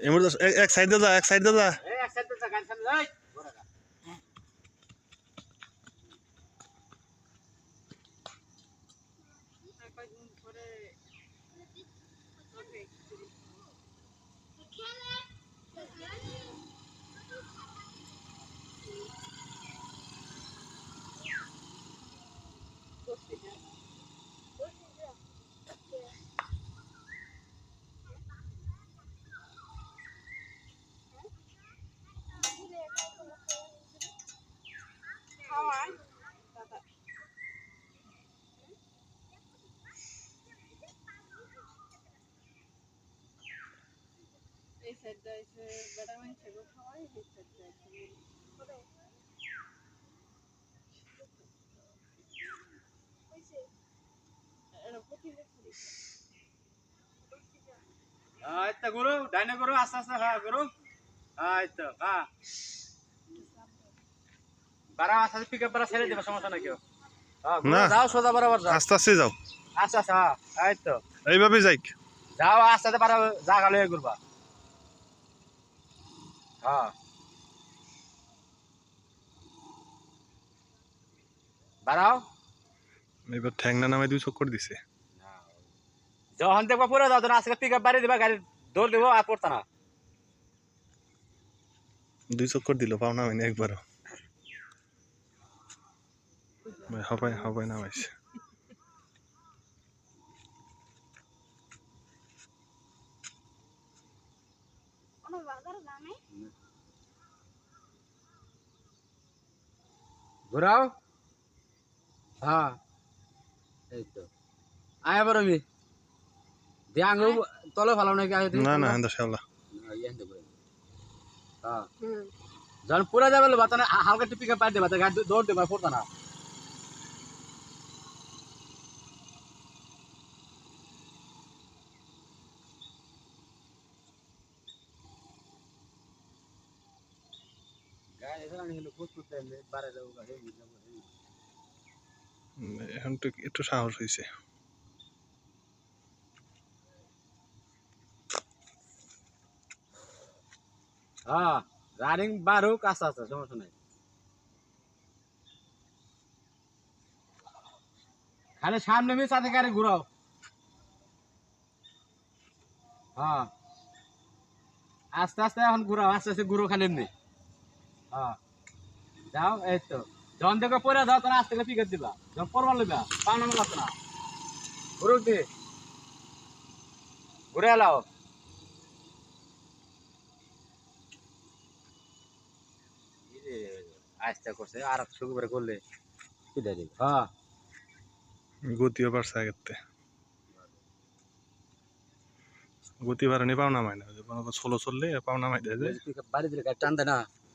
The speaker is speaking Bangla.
এক সাইডে দাদা এক সাইডে দাদা এই এক সাইড তো গান সামনে যাই ঘোরা গা খাওয়াই আস্তে আস্তে হ্যাঁ গুরু হ্যাঁ বারা আস্তে আস্তে পিক আপ বারা ছেড়ে দেবে সমস্যা নাই হ্যাঁ, না। যাও সোজা বরাবর যাও। আস্তে আস্তে যাও। আস্তে আস্তে হ্যাঁ এই তো এইভাবে যাই যাও আস্তে যা গালে ঘুরবা। হ্যাঁ। বাড়াও এবার ঠ্যাংনা নামাই দুই চক্কর দিছে। যখন দেখবা পুরো যাও তখন আজকে পিক আপ বাড়ি দিবা গাড়ি দৌড় দেবো আর পড়তা না। দুই চক্কর দিল পাও নামাইনি একবারও। ভাই হবাই হবাই নামাইছে ঘুরাও? হ্যাঁ এই তো। আয় বড় আমি। দিয়ে আঙুল তলে ফেলাম নাকি থেকে না না হ্যাঁ, ইয়ে। হ্যাঁ। যখন পুরা যাবে বাতানে হালকা একটু পিক আপ পাই দেবা তো গাড়ি দৌড় দেবা পড়তা না গাড়ি এখানে আমি হলো খুঁজ করতে এলে বারে যাব গাড়ি যাব উম, এখন তো একটু সাহস হয়েছে হ্যাঁ রানিং বার আস্তে আস্তে সমস্যা নাই। খালি সামনে মিস সাথে গাড়ি ঘুরাও। হ্যাঁ আস্তে আস্তে এখন ঘুরাও আস্তে আস্তে ঘুরো খালি এমনি। হ্যাঁ। যাও এই তো। যখন দেখো পরে যাও তখন আস্তে করে পিকেট দিবা। যখন পরবার লইবা পাওনা লাগতো না? ঘুরুক দি ঘুরে এলাও। আস্তে করছে। আর একশো করে করলে পিঠা দিবে। হ্যাঁ। গতিও পারছে আগের। গতি বাড়ানি পাও নামাই না। কোনো ষোলো চললে পাও নামাই দেয় যে। পিকআপ বাড়ি দিলে গাড়ি টান দেয় না?